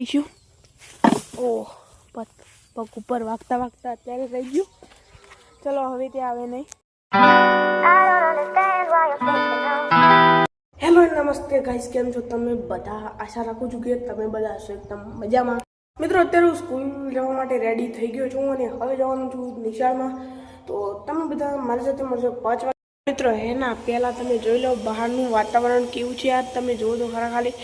કરીશું ઓહ, પગ પગ ઉપર વાગતા વાગતા અત્યારે રહી ગયું. ચલો, હવે તે આવે નહીં. હેલો નમસ્તે ગાઈસ કેમ છો તમે બધા? આશા રાખું છું કે તમે બધા હશો એકદમ મજામાં. મિત્રો, અત્યારે હું સ્કૂલ જવા માટે રેડી થઈ ગયો છું અને હવે જવાનું છું નિશાળમાં. તો તમે બધા મારી સાથે મળશો પાંચ વાગે. મિત્રો, હે ના, પહેલાં તમે જોઈ લો બહારનું વાતાવરણ કેવું છે? યાર તમે જુઓ તો ખરા ખાલી.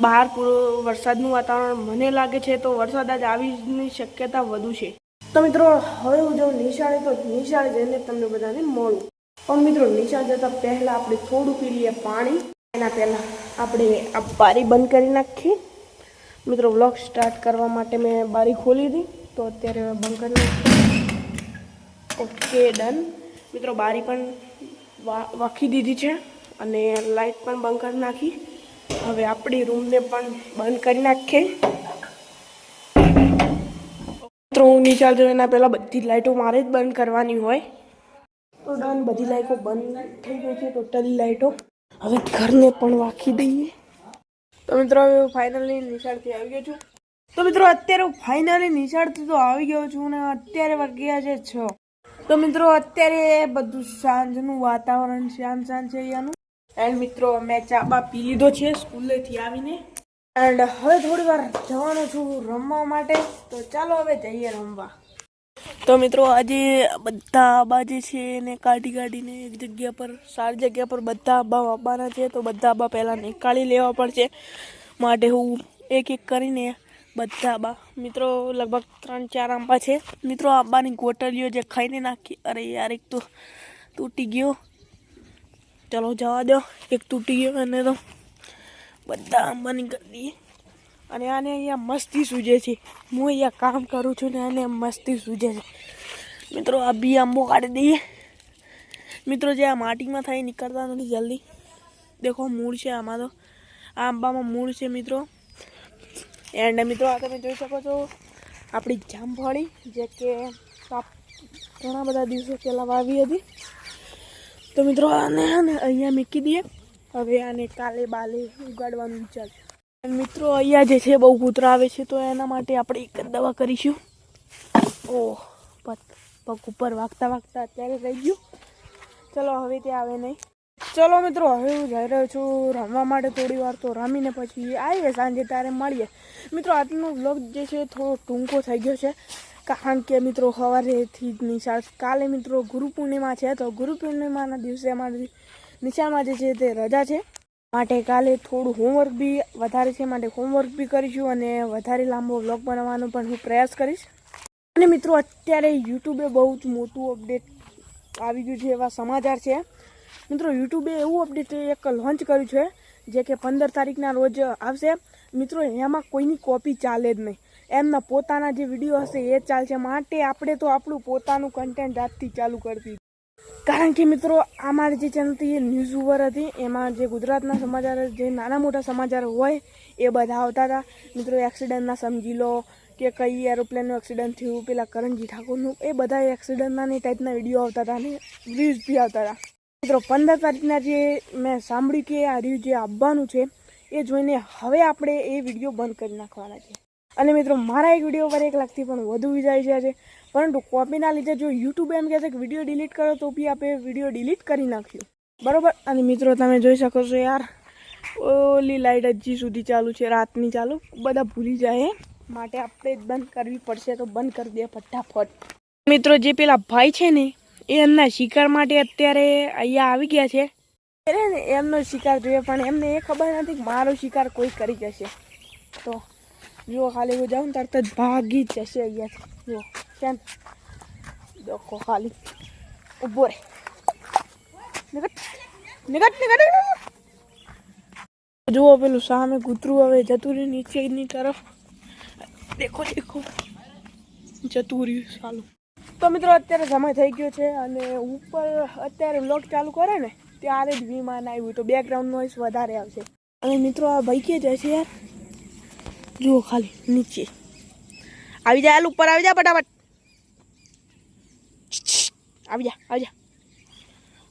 બહાર પૂરો વરસાદનું વાતાવરણ મને લાગે છે તો વરસાદ આજ આવીની શક્યતા વધુ છે. તો મિત્રો, હવે હું જાઉં નિશાળે તો નિશાળે જઈને તમને બધાને મળું. પણ મિત્રો, નિશાળ જતાં પહેલાં આપણે થોડું પી લઈએ પાણી. એના પહેલાં આપણે આ બારી બંધ કરી નાખીએ. મિત્રો, વ્લોગ સ્ટાર્ટ કરવા માટે મેં બારી ખોલી હતી. તો અત્યારે બંધ કરી નાખી ઓકે, ડન. મિત્રો, બારી પણ વાખી દીધી છે અને લાઇટ પણ બંધ કરી નાખી. હવે આપણી રૂમને પણ બંધ કરી નાખીએ. મિત્રો, હું નિશાળ જાઉં, એના પહેલાં બધી લાઇટો મારે જ બંધ કરવાની હોય. તો ડન, બધી લાઇટો બંધ થઈ ગઈ છે, ટોટલી લાઇટો હવે ઘરને પણ વાંખી દઈએ. તો મિત્રો, હવે ફાઇનલી નિશાળથી આવી ગયો છું. તો મિત્રો, અત્યારે હું ફાઇનલી નિશાળથી તો આવી ગયો છું ને અત્યારે વાગ્યા છે છ. તો મિત્રો, અત્યારે બધું સાંજનું વાતાવરણ શાંત શાંત છે અહીંયાનું. એન્ડ મિત્રો મેં ચા બા પી લીધો છે સ્કૂલેથી આવીને. એન્ડ હવે થોડી વાર જવાનો છું રમવા માટે. તો ચાલો હવે જઈએ રમવા. તો મિત્રો, આજે બધા આબા જે છે એને કાઢી કાઢીને એક જગ્યા પર, સારી જગ્યા પર બધા આબા આવવાના છે. તો બધા આબા પહેલાં નીકાળી લેવા પડશે. માટે હું એક એક કરીને બધા આંબા, મિત્રો, લગભગ ત્રણ ચાર આંબા છે. મિત્રો, આંબાની ગોટલીઓ જે ખાઈને નાખી, અરે યાર, એક તો તૂટી ગયો. ચલો જવા દો, એક તૂટી ગયો અને તો. બધા આંબાની કરી દઈએ અને આને અહીંયા મસ્તી સૂજે છે. હું અહીંયા કામ કરું છું ને આને મસ્તી સૂજે છે. મિત્રો, આ બી આંબો કાઢી દઈએ. મિત્રો, જે આ માટીમાં થાય નીકળતા નથી જલ્દી. દેખો, મૂળ છે આમાં તો. આ આંબામાં મૂળ છે, મિત્રો. એન્ડ મિત્રો, આ તમે જોઈ શકો છો, આપણી જામફળી, જે કે ઘણા બધા દિવસો પહેલાં વાવી હતી. તો મિત્રો આને હે અહીંયા મૂકી દઈએ. હવે આને કાલે બાલે ઉગાડવાનું વિચાર. મિત્રો અહીંયા જે છે બહુ કૂતરા આવે છે, તો એના માટે આપણે એક જ દવા કરીશું. ઓહ, પગ ઉપર વાગતા વાગતા અત્યારે રહી ગયું. ચલો, હવે તે આવે નહીં. ચલો મિત્રો, હવે હું જઈ રહ્યો છું રમવા માટે થોડી વાર, તો રમીને પછી આવીએ, સાંજે ત્યારે મળીએ. મિત્રો, આજનો વ્લોગ જે છે, થોડો ટૂંકો થઈ ગયો છે. કારણ કે મિત્રો સવારેથી જ નિશાળ કાલે મિત્રો ગુરુ પૂર્ણિમા છે, તો ગુરુ પૂર્ણિમાના દિવસે અમારી નિશાળમાં જે છે તે રજા છે. માટે કાલે થોડું હોમવર્ક બી વધારે છે, માટે હોમવર્ક બી કરીશું અને વધારે લાંબો વ્લોગ બનાવવાનો પણ હું પ્રયાસ કરીશ. અને મિત્રો અત્યારે યુટ્યુબે બહુ જ મોટું અપડેટ આવી ગયું છે એવા સમાચાર છે. મિત્રો યુટ્યુબે એવું અપડેટ એક લોન્ચ કર્યું છે, જે કે પંદર તારીખના રોજ આવશે. મિત્રો એમાં કોઈની કોપી ચાલે જ નહીં. એમના પોતાના જે વીડિયો હશે એ ચાલશે. માટે આપણે તો આપણું પોતાનું કન્ટેન્ટ આજથી ચાલુ કરતી કારણ કે મિત્રો આ મારી જે ચેનલ એ ન્યૂઝ ઓવર હતી. એમાં જે ગુજરાતના સમાચાર, જે નાના મોટા સમાચાર હોય, એ બધા આવતા હતા. મિત્રો એક્સિડન્ટના સમજી લો કે કઈ એરોપ્લેનનું એક્સિડન્ટ થયું, પેલા કરણજી ઠાકોરનું એ બધા એક્સિડન્ટના ને ટાઈપના વીડિયો આવતા હતા અને વ્યૂઝ બી આવતા હતા. મિત્રો, પંદર તારીખના જે મેં સાંભળ્યું કે આ રહ્યું જે આવવાનું છે, એ જોઈને હવે આપણે એ વીડિયો બંધ કરી નાખવાના છે. અને મિત્રો, મારા એક વીડિયો પર એક લાખથી પણ વધુ વિજાય છે. પરંતુ કોપીના લીધે જો યુટ્યુબ એમ કહે છે કે વીડિયો ડિલીટ કરો, તો બી આપણે વીડિયો ડિલીટ કરી નાખ્યું. બરાબર? અને મિત્રો, તમે જોઈ શકો છો યાર, ઓલી લાઇટ હજી સુધી ચાલુ છે, રાતની ચાલુ. બધા ભૂલી જાય માટે આપણે બંધ કરવી પડશે, તો બંધ કરી દે ફટાફટ. મિત્રો, જે પેલા ભાઈ છે ને, એ એમના શિકાર માટે અત્યારે અહીંયા આવી ગયા છે. એમનો શિકાર જોઈએ, પણ એમને એ ખબર નથી કે મારો શિકાર કોઈ કરી જશે. તો જુઓ ખાલી હું જાઉં તરત જ ભાગી જશે અહીંયાથી જુઓ કેમ? દેખો ખાલી. ઊભો રે. નિકટ નિકટ નિકટ જુઓ પેલું સામે કૂતરું હવે જતું રહ્યું નીચેની તરફ. દેખો દેખો. જતું રહ્યું સાલું. તો મિત્રો, અત્યારે સમય થઈ ગયો છે અને ઉપર અત્યારે વ્લોગ ચાલુ કરે ને, ત્યારે જ વિમાન આવ્યું. તો બેકગ્રાઉન્ડ નોઈસ વધારે આવશે. અને મિત્રો, આ ભાઈ કે જાય છે યાર? જુઓ ખાલી નીચે. આવી જા, હાલ ઉપર આવી જા ફટાફટ. આવી જા આવી જા.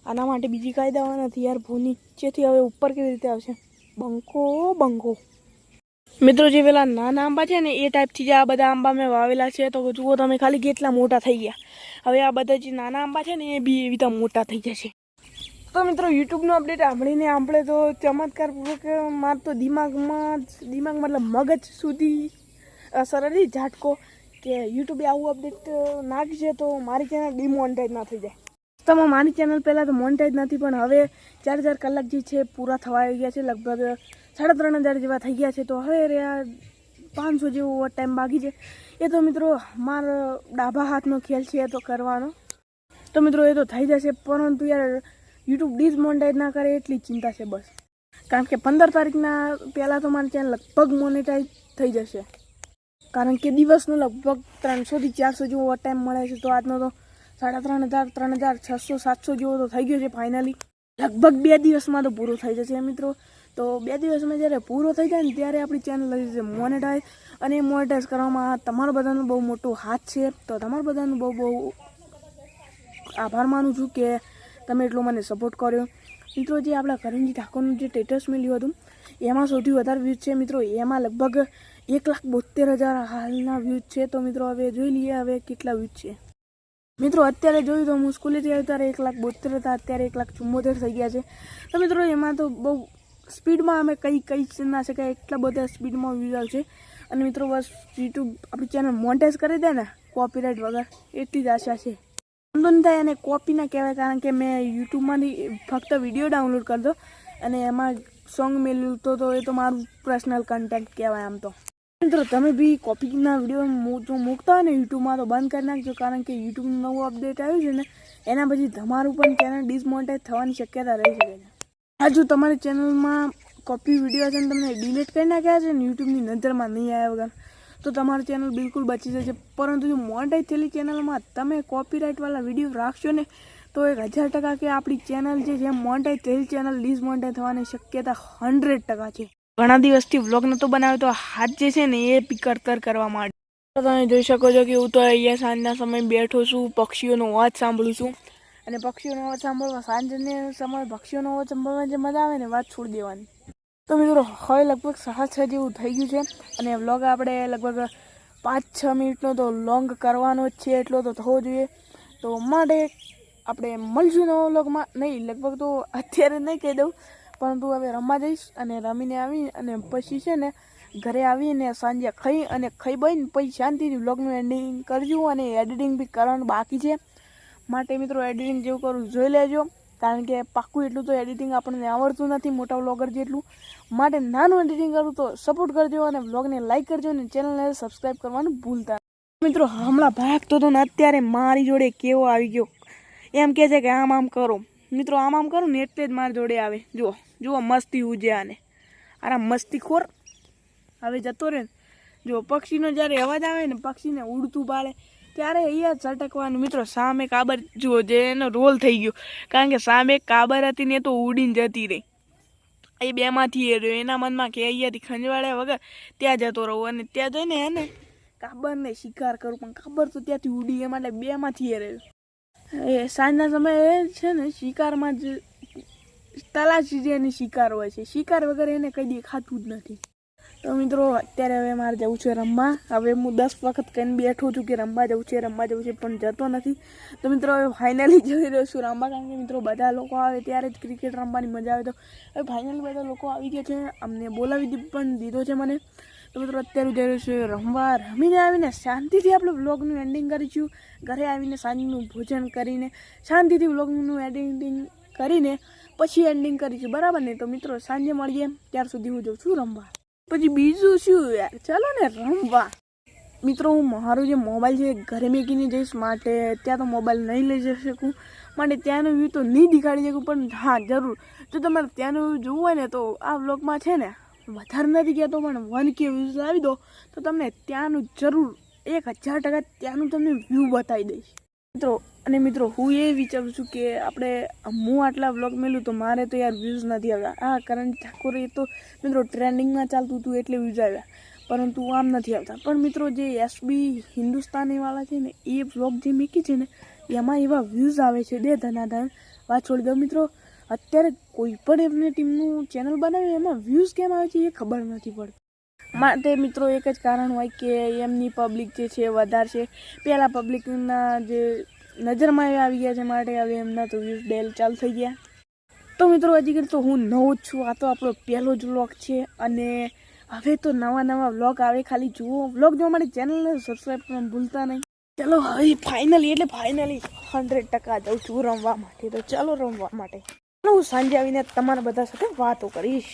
આના માટે બીજી કાંઈ દવા નથી યાર, ભૂ નીચેથી હવે ઉપર કેવી રીતે આવશે? બંકો બંકો. મિત્રો, જે પેલા નાના આંબા છે ને, એ ટાઈપથી જે આ બધા આંબા મેં વાવેલા છે. તો જુઓ તમે ખાલી કેટલા મોટા થઈ ગયા. હવે આ બધા જે નાના આંબા છે ને, એ બી એવી રીતે મોટા થઈ જશે. તો મિત્રો યુટ્યુબનો અપડેટ સાંભળીને આપણે તો ચમત્કાર પૂર્વક માર તો દિમાગમાં જ- દિમાગ મતલબ મગજ સુધી સરળ ઝાટકો કે યુટ્યુબે આવું અપડેટ નાખશે તો મારી ચેનલ ડિમોનિટાઈઝ ના થઈ જાય. તમે મારી ચેનલ પહેલાં તો મોનિટાઈઝ નથી, પણ હવે ચાર ચાર કલાક જે છે પૂરા થવા આવી ગયા છે, લગભગ સાડા ત્રણ હજાર જેવા થઈ ગયા છે, તો હવે રહ્યા પાંચસો જેવો ટાઈમ બાકી છે. એ તો મિત્રો, મારો ડાબા હાથનો ખેલ છે એ તો કરવાનો. તો મિત્રો, એ તો થઈ જશે, પરંતુ યાર યુટ્યુબ ડિસમોનેટાઈઝ ના કરે એટલી ચિંતા છે બસ. કારણ કે પંદર તારીખના પહેલાં તો મારી ચેનલ લગભગ મોનેટાઈઝ થઈ જશે. કારણ કે દિવસનો લગભગ ત્રણસોથી ચારસો જેવો ટાઈમ મળે છે, તો આજનો તો સાડા ત્રણ હજાર ત્રણ હજાર છસો, સાતસો જેવો તો થઈ ગયો છે ફાઇનલી લગભગ બે દિવસમાં તો પૂરો થઈ જશે મિત્રો. તો બે દિવસમાં જ્યારે પૂરો થઈ જાય ને ત્યારે આપણી ચેનલ થઈ જશે મોનેટાઈઝ અને મોનેટાઈઝ કરવામાં તમારો બધાનો બહુ મોટો હાથ છે. તો તમારા બધાનું બહુ બહુ આભાર માનું છું કે તમે એટલો મને સપોર્ટ કર્યો. મિત્રો, જે આપણા કરણજી ઠાકોરનું જે સ્ટેટસ મેળ્યું હતું, એમાં સૌથી વધારે વ્યૂઝ છે મિત્રો, એમાં લગભગ એક લાખ બોતેર હજાર હાલના વ્યૂઝ છે. તો મિત્રો, હવે જોઈ લઈએ હવે કેટલા વ્યૂઝ છે. મિત્રો, અત્યારે જોયું તો હું સ્કૂલેથી આવ્યો ત્યારે એક લાખ બોતેર હતા, અત્યારે એક લાખ ચુમ્મોતેર થઈ ગયા છે. તો મિત્રો, એમાં તો બહુ સ્પીડમાં અમે કંઈ કંઈ જ ના શકાય, એટલા બધા સ્પીડમાં વ્યૂઝ આવશે. અને મિત્રો, બસ યુટ્યુબ આપણી ચેનલ મોન્ટેજ કરી દે ને કોપીરાઇટ વગર, એટલી જ આશા છે. નહીં થાય અને કોપી ના કહેવાય, કારણ કે મેં યુટ્યુબમાંથી ફક્ત વીડિયો ડાઉનલોડ કરતો અને એમાં સોંગ મેળવ્યું તો એ તો મારું પર્સનલ કન્ટેક્ટ કહેવાય આમ તો. મિત્રો, તમે બી કોપીના વીડિયો જો મૂકતા હોય ને યુટ્યુબમાં તો બંધ કરી નાખજો, કારણ કે યુટ્યુબનું નવું અપડેટ આવ્યું છે ને, એના પછી તમારું પણ ચેનલ ડિસમોનેટાઈઝ થવાની શક્યતા રહી શકે છે. જો તમારી ચેનલમાં કોપી વીડિયો છે ને, તમને ડિલીટ કરી નાખ્યા છે ને, યુટ્યુબની નજરમાં નહીં આવ્યા વગર તો તમારું ચેનલ બિલકુલ બચી જશે. પરંતુ જો મોનેટાઈઝ થયેલી ચેનલમાં તમે કોપીરાઇટવાળા વીડિયો રાખશો ને, તો એક હજાર ટકા કે આપણી ચેનલ જે છે મોનેટાઈઝ થયેલી ચેનલ ડિસમોનેટાઈઝ થવાની શક્યતા હંડ્રેડ ટકા છે. ઘણા દિવસથી વ્લોગ નહોતો બનાવ્યો, તો હાથ જે છે ને એ પિકરતર કરવા માટે તમે જોઈ શકો છો કે હું તો અહીંયા સાંજના સમયે બેઠો છું, પક્ષીઓનો અવાજ સાંભળું છું. અને પક્ષીઓનો અવાજ સાંભળવા સાંજને સમય પક્ષીઓનો અવાજ સાંભળવા જે મજા આવે ને વાત છોડી દેવાની. તો મિત્રો, હવે લગભગ સાડા છ જેવું થઈ ગયું છે અને વ્લોગ આપણે લગભગ પાંચ છ મિનિટનો તો લોંગ કરવાનો જ છે એટલો તો થવો જોઈએ. તો માટે આપણે મળશું નવો વ્લોગમાં નહીં, લગભગ તો અત્યારે નહીં કહી દઉં, પરંતુ હવે રમવા જઈશ અને રમીને આવી અને પછી છે ને ઘરે આવીને સાંજે ખાઈ અને ખાઈ બહીને પછી શાંતિથી વ્લોગનું એન્ડિંગ કરજો અને એડિટિંગ બી કરવાનું બાકી છે. માટે મિત્રો એડિટિંગ જેવું કરું જોઈ લેજો. કારણ કે પાક્કું એટલું તો એડિટિંગ આપણને આવડતું નથી મોટા વ્લોગર જેટલું. માટે નાનું એડિટિંગ કરું તો સપોર્ટ કરજો અને વ્લોગને લાઇક કરજો અને ચેનલને સબસ્ક્રાઈબ કરવાનું ભૂલતા મિત્રો, હમણાં ભાગતો હતો ને અત્યારે મારી જોડે કેવો આવી ગયો. એમ કહે છે કે આમ આમ કરો. મિત્રો, આમ આમ કરું ને એટલે જ મારી જોડે આવે. જુઓ જુઓ મસ્તી ઉજે આને આરા મસ્તીખોર. હવે જતો રહે ને. જો પક્ષીનો જ્યારે અવાજ આવે ને પક્ષીને ઉડતું પાડે. ત્યારે અહીંયા જ છટકવાનું મિત્રો, સામે કાબર, જુઓ, જે એનો રોલ થઈ ગયો. કારણ કે સામે કાબર હતી ને એ તો ઉડીને જતી રહી. એ બેમાંથી એ રહ્યો. એના મનમાં કે અહીંયાથી ખંજવાળ્યા વગર ત્યાં જતો રહું. અને ત્યાં જઈને એને કાબરને શિકાર કરું. પણ કાબર તો ત્યાંથી ઉડી એ માટે બેમાંથી એ રહ્યો. એ સાંજના સમયે છે ને શિકારમાં જ તલાશી જે એની શિકાર હોય છે. શિકાર વગર એને કઈ દેખાતું જ નથી. તો મિત્રો, અત્યારે હવે મારે જવું છે રમવા. હવે હું દસ વખત કહીને બેઠો છું કે રમવા જવું છે, રમવા જવું છે, પણ જતો નથી. તો મિત્રો, હવે ફાઇનલી જઈ રહ્યો છું રમવા, કારણ કે મિત્રો બધા લોકો આવે ત્યારે જ ક્રિકેટ રમવાની મજા આવે. તો હવે ફાઇનલી બધા લોકો આવી ગયા છે. અમને બોલાવી પણ દીધો છે મને. તો મિત્રો, અત્યારે જઈ રહ્યો છું રમવા. રમીને આવીને શાંતિથી આપણે વ્લોગનું એન્ડિંગ કરીશું ઘરે આવીને સાંજનું ભોજન કરીને શાંતિથી વ્લોગનું એડિટિંગ કરીને પછી એન્ડિંગ કરીશું બરાબર ને? તો મિત્રો, સાંજે મળીએ. ત્યાર સુધી હું જઉં છું રમવા. પછી બીજું શું યાર? ચાલો ને રમવા. મિત્રો, હું મારો જે મોબાઈલ છે ઘરે મેકીને જઈશ માટે. ત્યાં તો મોબાઈલ નહીં લઈ જઈ શકું. માટે ત્યાંનો વ્યૂ તો નહીં દેખાડી શકું, પણ હા, જરૂર. જો તમારે ત્યાંનો વ્યૂ જોવું હોય ને, તો આ વ્લોગમાં છે ને, વધારે નથી કહેતો, પણ વન કે વ્યૂઝ લાવી દો, તો તમને ત્યાંનું જરૂર એક હજાર ટકા ત્યાંનું તમને વ્યૂ બતાવી દઈશ. મિત્રો, અને મિત્રો, હું એ વિચારું છું કે આપણે હું આટલા વ્લોગ મેલું તો મારે તો યાર વ્યૂઝ નથી આવ્યા. આ કરણ ઠાકોર એ તો, મિત્રો ટ્રેન્ડિંગમાં ચાલતું હતું એટલે વ્યૂઝ આવ્યા. પરંતુ આમ નથી આવતા. પણ મિત્રો, જે એસબી હિન્દુસ્તાનીવાળા છે ને, એ વ્લોગ જે મૂકી છે ને, એમાં એવા વ્યૂઝ આવે છે. દે ધનાધન વાત છોડી દો મિત્રો, અત્યારે કોઈ પણ એમને ટીમનું ચેનલ બનાવ્યું એમાં વ્યૂઝ કેમ આવે છે એ ખબર નથી પડતી. માટે મિત્રો એક જ કારણ હોય કે એમની પબ્લિક જે છે એ વધારે છે. પહેલાં પબ્લિકના જે નજરમાં આવી ગયા છે માટે હવે એમના તો વ્યૂઝ ડેલ ચાલુ થઈ ગયા. તો મિત્રો હજી કરી તો હું નવો જ છું. આ તો આપણો પહેલો જ વ્લોગ છે અને હવે તો નવા નવા વ્લોગ આવે. ખાલી જુઓ વ્લોગ જોવા માટે ચેનલને સબસ્ક્રાઈબ કરવાનું ભૂલતા નહીં. ચલો હવે ફાઇનલી એટલે ફાઇનલી હંડ્રેડ ટકા જાઉં છું રમવા માટે. તો ચાલો રમવા માટે. હું સાંજે આવીને તમારા બધા સાથે વાતો કરીશ.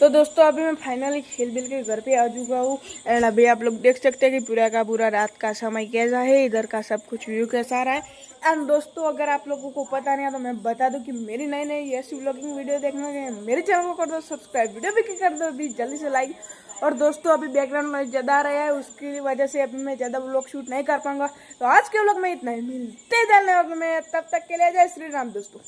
तो दोस्तों, अभी मैं फाइनली खेल बिल के घर पे आ चुका हूँ एंड अभी आप लोग देख सकते हैं कि पूरा का पूरा रात का समय कैसा है, इधर का सब कुछ व्यू कैसा आ रहा है। एंड दोस्तों, अगर आप लोगों को पता नहीं है तो मैं बता दूँ कि मेरी नई नई ऐसी व्लॉगिंग वीडियो देखने के मेरे चैनल को कर दो सब्सक्राइब वीडियो भी कर दो, अभी जल्दी से लाइक और दोस्तों, अभी बैकग्राउंड में ज़्यादा रहा है, उसकी वजह से अभी मैं ज़्यादा व्लॉग शूट नहीं कर पाऊँगा। तो आज के व्लॉग में इतना ही। मिलते हैं में। तब तक के लिए जय श्री राम दोस्तों।